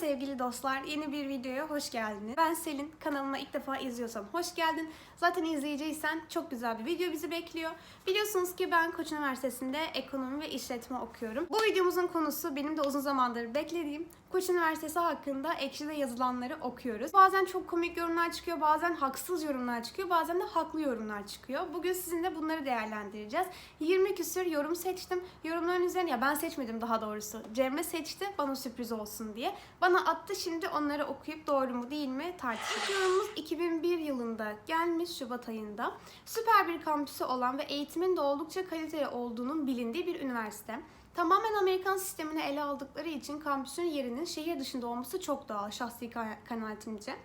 sevgili dostlar, yeni bir videoya hoş geldiniz. Ben Selin, kanalıma ilk defa izliyorsam hoş geldin. Zaten izleyiciysen çok güzel bir video bizi bekliyor. Biliyorsunuz ki ben Koç Üniversitesi'nde ekonomi ve işletme okuyorum. Bu videomuzun konusu benim de uzun zamandır beklediğim Koç Üniversitesi hakkında ekşide yazılanları okuyoruz. Bazen çok komik yorumlar çıkıyor, bazen haksız yorumlar çıkıyor, bazen de haklı yorumlar çıkıyor. Bugün sizinle bunları değerlendireceğiz. 20 küsür yorum seçtim. Yorumların üzerine, ya ben seçmedim daha doğrusu. Cemre seçti bana sürpriz olsun diye. Bana attı şimdi onları okuyup doğru mu değil mi tartışacağız. Yorumumuz 2001 yılında gelmiş Şubat ayında. Süper bir kampüsü olan ve eğitimin de oldukça kaliteli olduğunun bilindiği bir üniversite. Tamamen Amerikan sistemini ele aldıkları için kampüsün yerinin şehir dışında olması çok doğal şahsi ka- kanaatimce.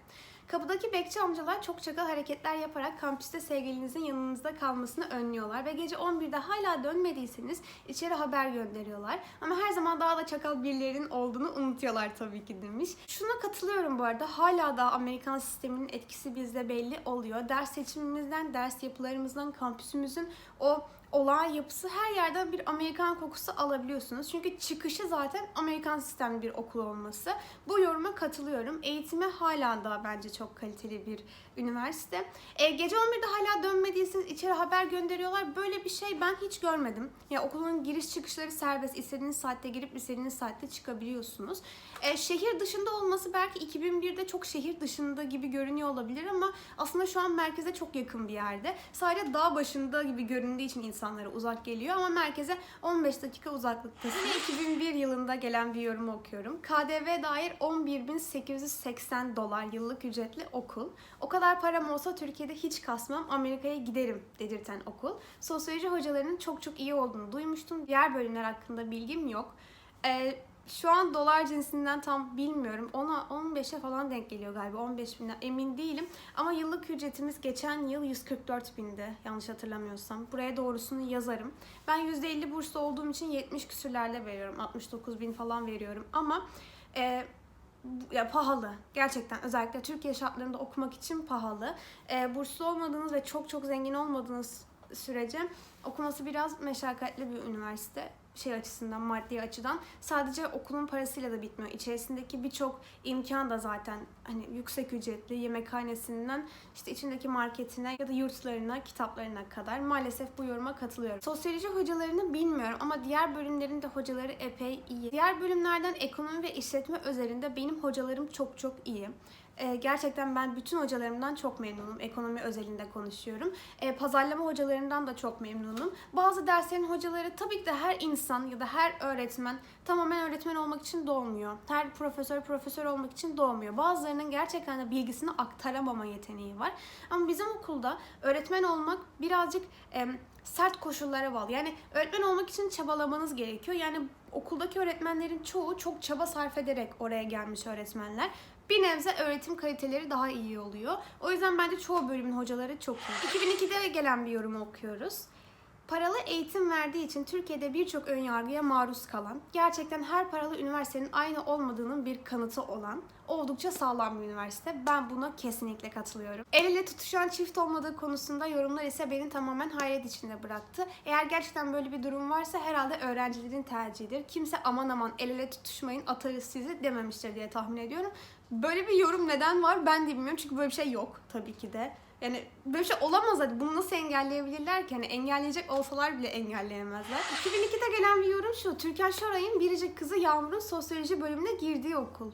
Kapıdaki bekçi amcalar çok çakal hareketler yaparak kampüste sevgilinizin yanınızda kalmasını önlüyorlar ve gece 11'de hala dönmediyseniz içeri haber gönderiyorlar. Ama her zaman daha da çakal birilerinin olduğunu unutuyorlar tabii ki demiş. Şuna katılıyorum bu arada hala da Amerikan sisteminin etkisi bizde belli oluyor. Ders seçimimizden, ders yapılarımızdan, kampüsümüzün o olağan yapısı her yerden bir Amerikan kokusu alabiliyorsunuz. Çünkü çıkışı zaten Amerikan sistemli bir okul olması. Bu yoruma katılıyorum. Eğitimi hala da bence çok kaliteli bir üniversite. E, gece 11'de hala dönmediyseniz içeri haber gönderiyorlar. Böyle bir şey ben hiç görmedim. Ya okulun giriş çıkışları serbest. İstediğiniz saatte girip istediğiniz saatte çıkabiliyorsunuz. E, şehir dışında olması belki 2001'de çok şehir dışında gibi görünüyor olabilir ama aslında şu an merkeze çok yakın bir yerde. Sadece dağ başında gibi göründüğü için insanlara uzak geliyor ama merkeze 15 dakika uzaklıkta. Yine 2001 yılında gelen bir yorumu okuyorum. KDV dair 11.880 dolar yıllık ücretli okul. O kadar param olsa Türkiye'de hiç kasmam, Amerika'ya giderim dedirten okul. Sosyoloji hocalarının çok çok iyi olduğunu duymuştum. Diğer bölümler hakkında bilgim yok. Ee, şu an dolar cinsinden tam bilmiyorum. Ona 15'e falan denk geliyor galiba. 15 binden emin değilim. Ama yıllık ücretimiz geçen yıl 144 bindi. Yanlış hatırlamıyorsam. Buraya doğrusunu yazarım. Ben %50 burslu olduğum için 70 küsürlerle veriyorum. 69 bin falan veriyorum. Ama e, ya pahalı. Gerçekten özellikle Türkiye şartlarında okumak için pahalı. E, burslu olmadığınız ve çok çok zengin olmadığınız sürece okuması biraz meşakkatli bir üniversite şey açısından, maddi açıdan sadece okulun parasıyla da bitmiyor. İçerisindeki birçok imkan da zaten hani yüksek ücretli yemekhanesinden işte içindeki marketine ya da yurtlarına, kitaplarına kadar maalesef bu yoruma katılıyorum. Sosyoloji hocalarını bilmiyorum ama diğer bölümlerin de hocaları epey iyi. Diğer bölümlerden ekonomi ve işletme özelinde benim hocalarım çok çok iyi. Ee, gerçekten ben bütün hocalarımdan çok memnunum. Ekonomi özelinde konuşuyorum. Ee, pazarlama hocalarından da çok memnunum. Bazı derslerin hocaları tabii ki de her insan ya da her öğretmen tamamen öğretmen olmak için doğmuyor. Her profesör profesör olmak için doğmuyor. Bazılarının gerçekten de bilgisini aktaramama yeteneği var. Ama bizim okulda öğretmen olmak birazcık em, sert koşullara bağlı. Yani öğretmen olmak için çabalamanız gerekiyor. Yani okuldaki öğretmenlerin çoğu çok çaba sarf ederek oraya gelmiş öğretmenler bir nebze öğretim kaliteleri daha iyi oluyor. O yüzden bence çoğu bölümün hocaları çok iyi. 2002'de gelen bir yorumu okuyoruz. Paralı eğitim verdiği için Türkiye'de birçok önyargıya maruz kalan, gerçekten her paralı üniversitenin aynı olmadığının bir kanıtı olan oldukça sağlam bir üniversite. Ben buna kesinlikle katılıyorum. El ele tutuşan çift olmadığı konusunda yorumlar ise beni tamamen hayret içinde bıraktı. Eğer gerçekten böyle bir durum varsa herhalde öğrencilerin tercihidir. Kimse aman aman el ele tutuşmayın atarız sizi dememiştir diye tahmin ediyorum. Böyle bir yorum neden var ben de bilmiyorum çünkü böyle bir şey yok tabii ki de. Yani böyle bir şey olamaz hadi. Bunu nasıl engelleyebilirler ki? Hani engelleyecek olsalar bile engelleyemezler. 2002'de gelen bir yorum şu. Türkan Şoray'ın biricik kızı Yağmur'un sosyoloji bölümüne girdiği okul.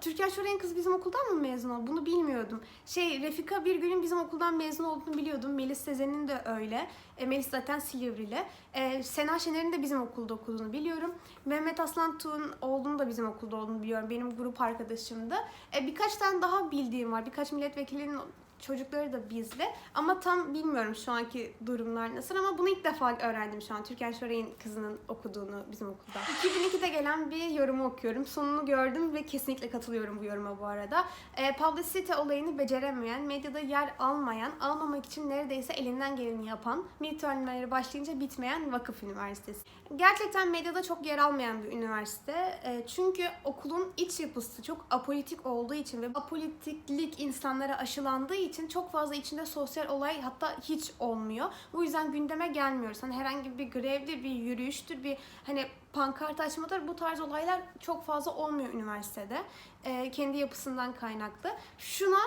Türkan Şoray'ın kızı bizim okuldan mı mezun oldu? Bunu bilmiyordum. Şey Refika Birgül'ün bizim okuldan mezun olduğunu biliyordum. Melis Sezen'in de öyle. E, Melis zaten Silivri'li. E, Sena Şener'in de bizim okulda okuduğunu biliyorum. Mehmet Aslan Tuğ'un olduğunu da bizim okulda olduğunu biliyorum. Benim grup arkadaşımdı. E, birkaç tane daha bildiğim var. Birkaç milletvekilinin çocukları da bizde. Ama tam bilmiyorum şu anki durumlar nasıl ama bunu ilk defa öğrendim şu an. Türkan Şoray'ın kızının okuduğunu bizim okulda. 2002'de gelen bir yorumu okuyorum. Sonunu gördüm ve kesinlikle katılıyorum bu yoruma bu arada. E, publicity olayını beceremeyen, medyada yer almayan, almamak için neredeyse elinden geleni yapan, midtermleri başlayınca bitmeyen vakıf üniversitesi. Gerçekten medyada çok yer almayan bir üniversite. E, çünkü okulun iç yapısı çok apolitik olduğu için ve apolitiklik insanlara aşılandığı için için çok fazla içinde sosyal olay hatta hiç olmuyor. Bu yüzden gündeme gelmiyoruz. Hani herhangi bir grevdir, bir yürüyüştür, bir hani pankart açmadır bu tarz olaylar çok fazla olmuyor üniversitede. Ee, kendi yapısından kaynaklı. Şuna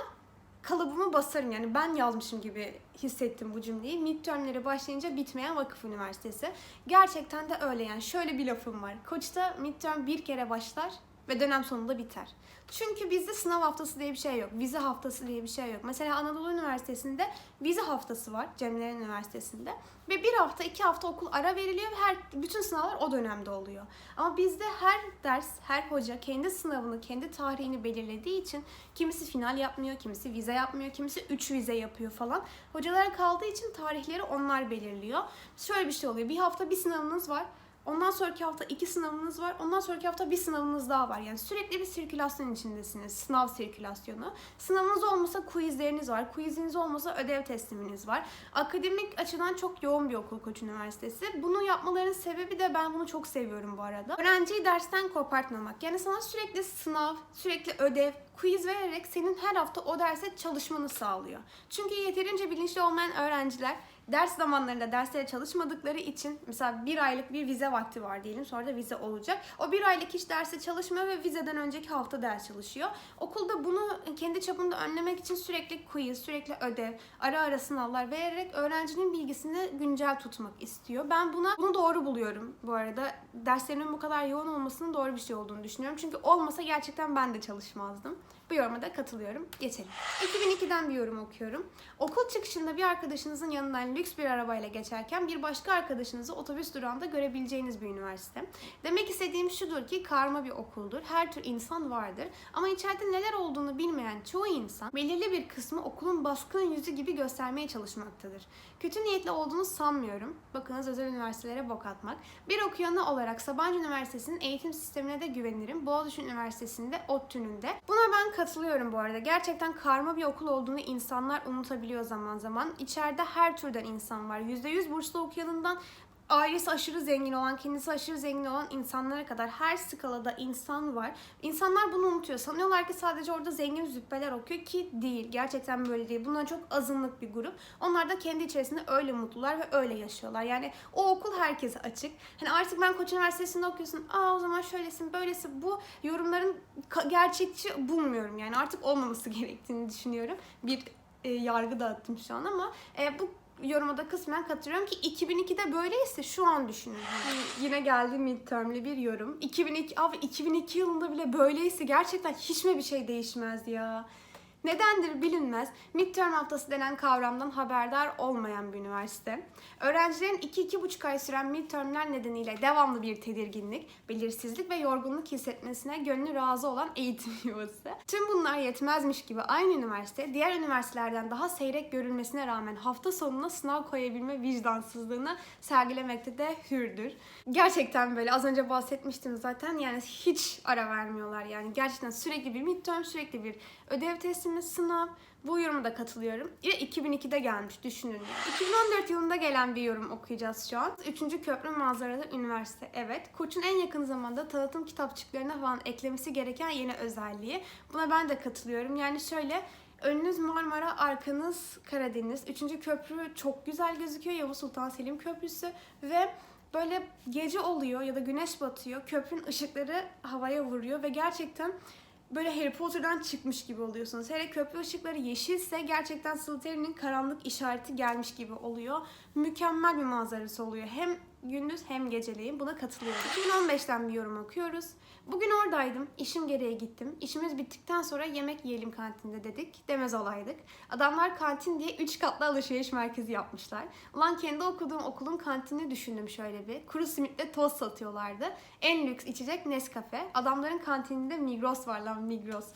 kalıbımı basarım yani ben yazmışım gibi hissettim bu cümleyi. Midtermleri başlayınca bitmeyen vakıf üniversitesi. Gerçekten de öyle yani şöyle bir lafım var. Koç'ta midterm bir kere başlar ve dönem sonunda biter. Çünkü bizde sınav haftası diye bir şey yok. Vize haftası diye bir şey yok. Mesela Anadolu Üniversitesi'nde vize haftası var. Cemile Üniversitesi'nde. Ve bir hafta, iki hafta okul ara veriliyor ve her, bütün sınavlar o dönemde oluyor. Ama bizde her ders, her hoca kendi sınavını, kendi tarihini belirlediği için kimisi final yapmıyor, kimisi vize yapmıyor, kimisi 3 vize yapıyor falan. Hocalara kaldığı için tarihleri onlar belirliyor. Şöyle bir şey oluyor. Bir hafta bir sınavınız var. Ondan sonraki hafta iki sınavınız var. Ondan sonraki hafta bir sınavınız daha var. Yani sürekli bir sirkülasyon içindesiniz. Sınav sirkülasyonu. Sınavınız olmasa quizleriniz var. Quiziniz olmasa ödev tesliminiz var. Akademik açıdan çok yoğun bir okul Koç Üniversitesi. Bunu yapmalarının sebebi de ben bunu çok seviyorum bu arada. Öğrenciyi dersten kopartmamak. Yani sana sürekli sınav, sürekli ödev, quiz vererek senin her hafta o derse çalışmanı sağlıyor. Çünkü yeterince bilinçli olmayan öğrenciler ders zamanlarında derslere çalışmadıkları için mesela bir aylık bir vize vakti var diyelim sonra da vize olacak. O bir aylık hiç derse çalışmıyor ve vizeden önceki hafta ders çalışıyor. Okulda bunu kendi çapında önlemek için sürekli quiz, sürekli ödev, ara ara sınavlar vererek öğrencinin bilgisini güncel tutmak istiyor. Ben buna bunu doğru buluyorum bu arada. Derslerimin bu kadar yoğun olmasının doğru bir şey olduğunu düşünüyorum. Çünkü olmasa gerçekten ben de çalışmazdım. Bu yoruma da katılıyorum. Geçelim. 2002'den bir yorum okuyorum. Okul çıkışında bir arkadaşınızın yanından lüks bir arabayla geçerken bir başka arkadaşınızı otobüs durağında görebileceğiniz bir üniversite. Demek istediğim şudur ki karma bir okuldur. Her tür insan vardır. Ama içeride neler olduğunu bilmeyen çoğu insan belirli bir kısmı okulun baskın yüzü gibi göstermeye çalışmaktadır. Kötü niyetli olduğunu sanmıyorum. Bakınız özel üniversitelere bok atmak. Bir okuyanı olarak Sabancı Üniversitesi'nin eğitim sistemine de güvenirim. Boğaziçi Üniversitesi'nde, ODTÜ'nün de. Buna ben katılıyorum bu arada. Gerçekten karma bir okul olduğunu insanlar unutabiliyor zaman zaman. İçeride her türden insan var. %100 burslu okuyanından ailesi aşırı zengin olan, kendisi aşırı zengin olan insanlara kadar her skalada insan var. İnsanlar bunu unutuyor. Sanıyorlar ki sadece orada zengin züppeler okuyor ki değil. Gerçekten böyle değil. Bunlar çok azınlık bir grup. Onlar da kendi içerisinde öyle mutlular ve öyle yaşıyorlar. Yani o okul herkese açık. Hani artık ben Koç Üniversitesi'nde okuyorsun. Aa o zaman şöylesin, böylesi. Bu yorumların gerçekçi bulmuyorum. Yani artık olmaması gerektiğini düşünüyorum. Bir e, yargı dağıttım şu an ama e, bu yoruma da kısmen katılıyorum ki 2002'de böyleyse şu an düşünün. Hani yine geldi midterm'li bir yorum. 2002 abi 2002 yılında bile böyleyse gerçekten hiç mi bir şey değişmez ya? Nedendir bilinmez. Midterm haftası denen kavramdan haberdar olmayan bir üniversite. Öğrencilerin 2-2,5 ay süren midtermler nedeniyle devamlı bir tedirginlik, belirsizlik ve yorgunluk hissetmesine gönlü razı olan eğitim yuvası. Tüm bunlar yetmezmiş gibi aynı üniversite diğer üniversitelerden daha seyrek görülmesine rağmen hafta sonuna sınav koyabilme vicdansızlığını sergilemekte de hürdür. Gerçekten böyle az önce bahsetmiştim zaten yani hiç ara vermiyorlar yani gerçekten sürekli bir midterm sürekli bir ödev teslimi sınav bu yoruma da katılıyorum. Ve 2002'de gelmiş düşünün. 2014 yılında gelen bir yorum okuyacağız şu an. Üçüncü köprü manzaralı üniversite. Evet. Koç'un en yakın zamanda tanıtım kitapçıklarına falan eklemesi gereken yeni özelliği. Buna ben de katılıyorum. Yani şöyle Önünüz Marmara, arkanız Karadeniz. Üçüncü köprü çok güzel gözüküyor. Yavuz Sultan Selim Köprüsü ve böyle gece oluyor ya da güneş batıyor. Köprünün ışıkları havaya vuruyor ve gerçekten böyle Harry Potter'dan çıkmış gibi oluyorsunuz. Hele köprü ışıkları yeşilse gerçekten Slytherin'in karanlık işareti gelmiş gibi oluyor. Mükemmel bir manzarası oluyor. Hem gündüz hem geceleyin. Buna katılıyorum. 2015'ten bir yorum okuyoruz. Bugün oradaydım. İşim gereği gittim. İşimiz bittikten sonra yemek yiyelim kantinde dedik. Demez olaydık. Adamlar kantin diye 3 katlı alışveriş merkezi yapmışlar. Ulan kendi okuduğum okulun kantinini düşündüm şöyle bir. Kuru simitle toz satıyorlardı. En lüks içecek Nescafe. Adamların kantininde Migros var lan Migros.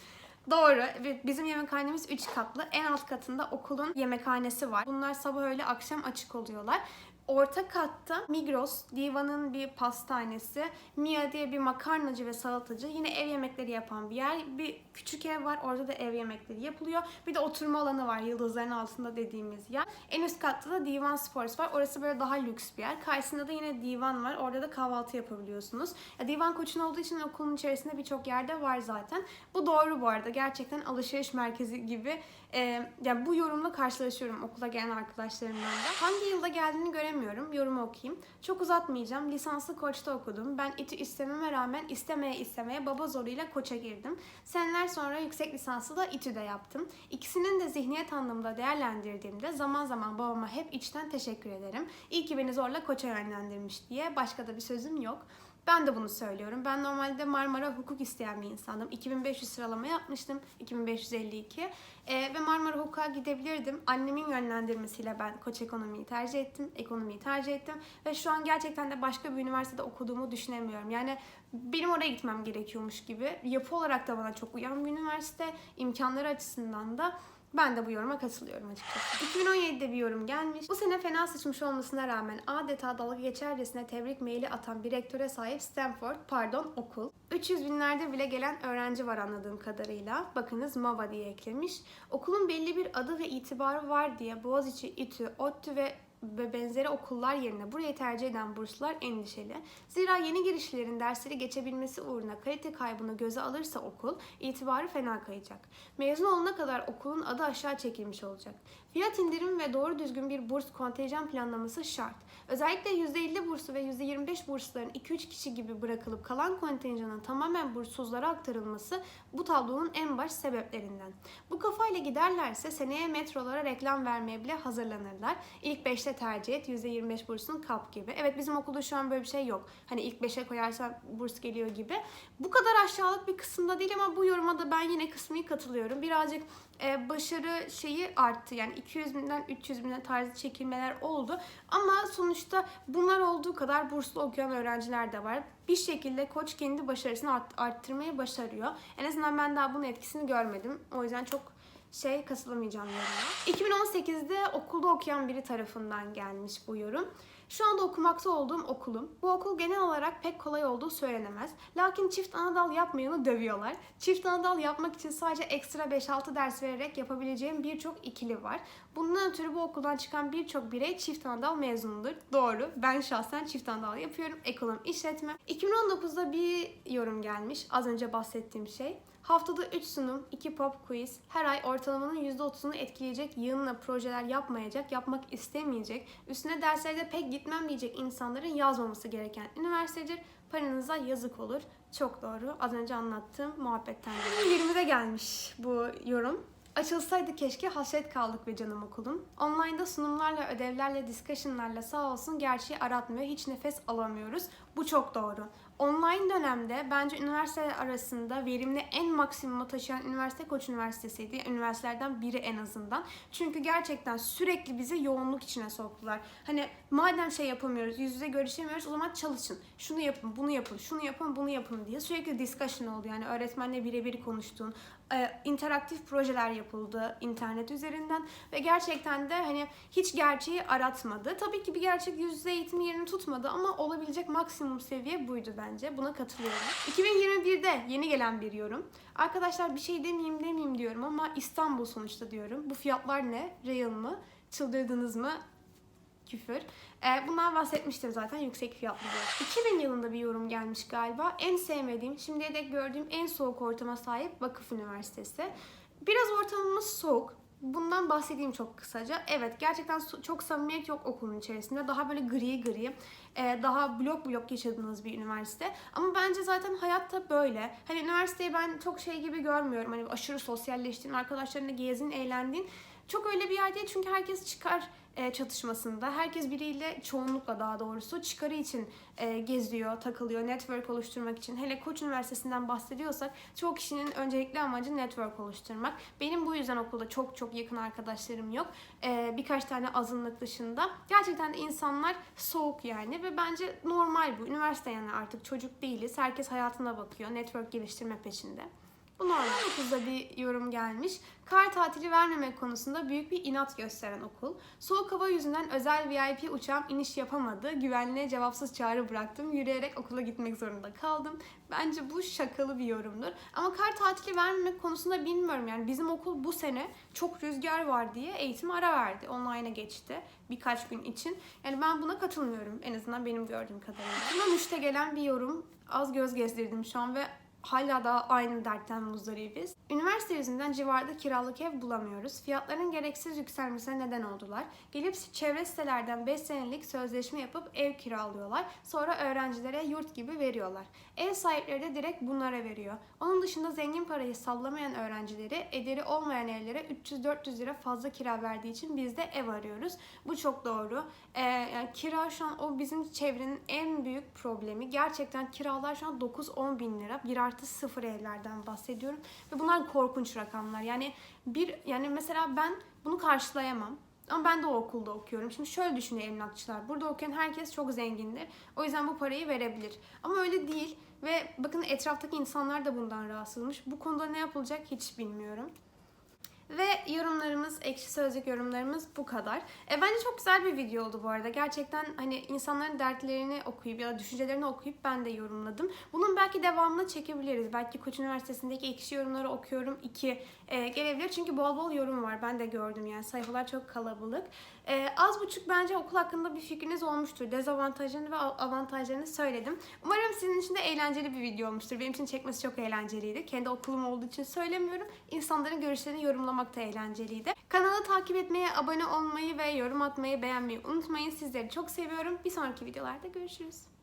Doğru. Bizim yemekhanemiz 3 katlı. En alt katında okulun yemekhanesi var. Bunlar sabah öğle akşam açık oluyorlar. Orta katta Migros, Diva'nın bir pastanesi, Mia diye bir makarnacı ve salatacı, yine ev yemekleri yapan bir yer. Bir küçük ev var, orada da ev yemekleri yapılıyor. Bir de oturma alanı var, yıldızların altında dediğimiz yer. En üst katta da Divan Sports var. Orası böyle daha lüks bir yer. Karşısında da yine divan var. Orada da kahvaltı yapabiliyorsunuz. Ya, divan koçun olduğu için okulun içerisinde birçok yerde var zaten. Bu doğru bu arada. Gerçekten alışveriş merkezi gibi. Ee, yani bu yorumla karşılaşıyorum okula gelen arkadaşlarımdan da. Hangi yılda geldiğini göremiyorum. Yorumu okuyayım. Çok uzatmayacağım. Lisanslı koçta okudum. Ben İTÜ istememe rağmen istemeye istemeye baba zoruyla koça girdim. Seneler sonra yüksek lisansı da İTÜ'de yaptım. İkisinin de zihniyet anlamında değerlendirdiğimde zaman zaman babama hep içten teşekkür ederim. İyi ki beni zorla koça yönlendirmiş diye. Başka da bir sözüm yok. Ben de bunu söylüyorum. Ben normalde Marmara hukuk isteyen bir insandım. 2500 sıralama yapmıştım. 2552. Ee, ve Marmara Hukuk'a gidebilirdim. Annemin yönlendirmesiyle ben Koç Ekonomi'yi tercih ettim. Ekonomiyi tercih ettim. Ve şu an gerçekten de başka bir üniversitede okuduğumu düşünemiyorum. Yani benim oraya gitmem gerekiyormuş gibi. Yapı olarak da bana çok uyan bir üniversite. imkanları açısından da ben de bu yoruma katılıyorum açıkçası. 2017'de bir yorum gelmiş. Bu sene fena sıçmış olmasına rağmen adeta dalga geçercesine tebrik maili atan bir rektöre sahip Stanford, pardon okul. 300 binlerde bile gelen öğrenci var anladığım kadarıyla. Bakınız MAVA diye eklemiş. Okulun belli bir adı ve itibarı var diye Boğaziçi, İTÜ, ODTÜ ve ve benzeri okullar yerine burayı tercih eden burslar endişeli. Zira yeni girişlerin dersleri geçebilmesi uğruna kalite kaybını göze alırsa okul itibarı fena kayacak. Mezun olana kadar okulun adı aşağı çekilmiş olacak. Fiyat indirim ve doğru düzgün bir burs kontenjan planlaması şart. Özellikle %50 bursu ve %25 bursların 2-3 kişi gibi bırakılıp kalan kontenjanın tamamen burssuzlara aktarılması bu tablonun en baş sebeplerinden. Bu kafayla giderlerse seneye metrolara reklam vermeye bile hazırlanırlar. İlk 5'te tercih et %25 bursun kap gibi. Evet bizim okulda şu an böyle bir şey yok. Hani ilk 5'e koyarsan burs geliyor gibi. Bu kadar aşağılık bir kısımda değil ama bu yoruma da ben yine kısmı katılıyorum. Birazcık e, başarı şeyi arttı. Yani 200 binden 300 bine tarzı çekilmeler oldu. Ama sonuçta bunlar olduğu kadar burslu okuyan öğrenciler de var. Bir şekilde koç kendi başarısını art, arttırmayı başarıyor. En azından ben daha bunun etkisini görmedim. O yüzden çok şey katılamayacağım yoruma. 2018'de okulda okuyan biri tarafından gelmiş bu yorum. Şu anda okumakta olduğum okulum. Bu okul genel olarak pek kolay olduğu söylenemez. Lakin çift anadal yapmayanı dövüyorlar. Çift anadal yapmak için sadece ekstra 5-6 ders vererek yapabileceğim birçok ikili var. Bundan ötürü bu okuldan çıkan birçok birey çift anadal mezunudur. Doğru. Ben şahsen çift anadal yapıyorum. Ekonomi işletme. 2019'da bir yorum gelmiş. Az önce bahsettiğim şey. Haftada 3 sunum, 2 pop quiz, her ay ortalamanın %30'unu etkileyecek yığınla projeler yapmayacak, yapmak istemeyecek, üstüne derslerde pek gitmem diyecek insanların yazmaması gereken üniversitedir. Paranıza yazık olur. Çok doğru. Az önce anlattığım muhabbetten. 20'de gelmiş bu yorum. Açılsaydı keşke hasret kaldık be canım okulum. Online'da sunumlarla, ödevlerle, discussionlarla sağ olsun gerçeği aratmıyor. Hiç nefes alamıyoruz. Bu çok doğru. Online dönemde bence üniversiteler arasında verimli en maksimuma taşıyan üniversite Koç Üniversitesi'ydi. Üniversitelerden biri en azından. Çünkü gerçekten sürekli bizi yoğunluk içine soktular. Hani madem şey yapamıyoruz, yüz yüze görüşemiyoruz o zaman çalışın. Şunu yapın, bunu yapın, şunu yapın, bunu yapın diye sürekli discussion oldu. Yani öğretmenle birebir konuştuğun, e, interaktif projeler yapıldı internet üzerinden ve gerçekten de hani hiç gerçeği aratmadı. Tabii ki bir gerçek yüz yüze eğitim yerini tutmadı ama olabilecek maksimum seviye buydu bence. Buna katılıyorum. 2021'de yeni gelen bir yorum. Arkadaşlar bir şey demeyeyim demeyeyim diyorum ama İstanbul sonuçta diyorum. Bu fiyatlar ne? Real mı? Çıldırdınız mı? Küfür. Ee, bundan bahsetmiştim zaten yüksek fiyatlı diye. 2000 yılında bir yorum gelmiş galiba. En sevmediğim, şimdiye dek gördüğüm en soğuk ortama sahip Vakıf Üniversitesi. Biraz ortamımız soğuk. Bundan bahsedeyim çok kısaca. Evet gerçekten çok samimiyet yok okulun içerisinde. Daha böyle gri gri, e, daha blok blok yaşadığınız bir üniversite. Ama bence zaten hayatta böyle. Hani üniversiteyi ben çok şey gibi görmüyorum. Hani aşırı sosyalleştiğin, arkadaşlarınla gezdin, eğlendiğin. Çok öyle bir yer değil çünkü herkes çıkar e, çatışmasında. Herkes biriyle çoğunlukla daha doğrusu çıkarı için e, geziyor, takılıyor, network oluşturmak için. Hele Koç Üniversitesi'nden bahsediyorsak çoğu kişinin öncelikli amacı network oluşturmak. Benim bu yüzden okulda çok çok yakın arkadaşlarım yok. E, birkaç tane azınlık dışında. Gerçekten de insanlar soğuk yani ve bence normal bu. Üniversite yani artık çocuk değiliz. Herkes hayatına bakıyor. Network geliştirme peşinde. Bu normal. 9'da bir yorum gelmiş. Kar tatili vermemek konusunda büyük bir inat gösteren okul. Soğuk hava yüzünden özel VIP uçağım iniş yapamadı. Güvenliğe cevapsız çağrı bıraktım. Yürüyerek okula gitmek zorunda kaldım. Bence bu şakalı bir yorumdur. Ama kar tatili vermemek konusunda bilmiyorum. Yani bizim okul bu sene çok rüzgar var diye eğitim ara verdi. Online'a geçti birkaç gün için. Yani ben buna katılmıyorum. En azından benim gördüğüm kadarıyla. Buna müşte gelen bir yorum. Az göz gezdirdim şu an ve hala da aynı dertten muzdaribiz. Üniversite yüzünden civarda kiralık ev bulamıyoruz. Fiyatların gereksiz yükselmesine neden oldular. Gelip çevre sitelerden 5 senelik sözleşme yapıp ev kiralıyorlar. Sonra öğrencilere yurt gibi veriyorlar. Ev sahipleri de direkt bunlara veriyor. Onun dışında zengin parayı sallamayan öğrencileri ederi olmayan evlere 300-400 lira fazla kira verdiği için biz de ev arıyoruz. Bu çok doğru. Ee, yani kira şu an o bizim çevrenin en büyük problemi. Gerçekten kiralar şu an 9-10 bin lira. Bir artı sıfır evlerden bahsediyorum. Ve bunlar korkunç rakamlar. Yani bir yani mesela ben bunu karşılayamam. Ama ben de o okulda okuyorum. Şimdi şöyle düşünüyor emlakçılar. Burada okuyan herkes çok zengindir. O yüzden bu parayı verebilir. Ama öyle değil. Ve bakın etraftaki insanlar da bundan rahatsızmış. Bu konuda ne yapılacak hiç bilmiyorum. Ve yorumlarımız, ekşi sözlük yorumlarımız bu kadar. E, bence çok güzel bir video oldu bu arada. Gerçekten hani insanların dertlerini okuyup ya da düşüncelerini okuyup ben de yorumladım. Bunun belki devamını çekebiliriz. Belki Koç Üniversitesi'ndeki ekşi yorumları okuyorum. iki e, gelebilir. Çünkü bol bol yorum var. Ben de gördüm yani. Sayfalar çok kalabalık. E, az buçuk bence okul hakkında bir fikriniz olmuştur. Dezavantajlarını ve avantajlarını söyledim. Umarım sizin için de eğlenceli bir video olmuştur. Benim için çekmesi çok eğlenceliydi. Kendi okulum olduğu için söylemiyorum. İnsanların görüşlerini yorumlamak da eğlenceliydi. Kanalı takip etmeyi, abone olmayı ve yorum atmayı, beğenmeyi unutmayın. Sizleri çok seviyorum. Bir sonraki videolarda görüşürüz.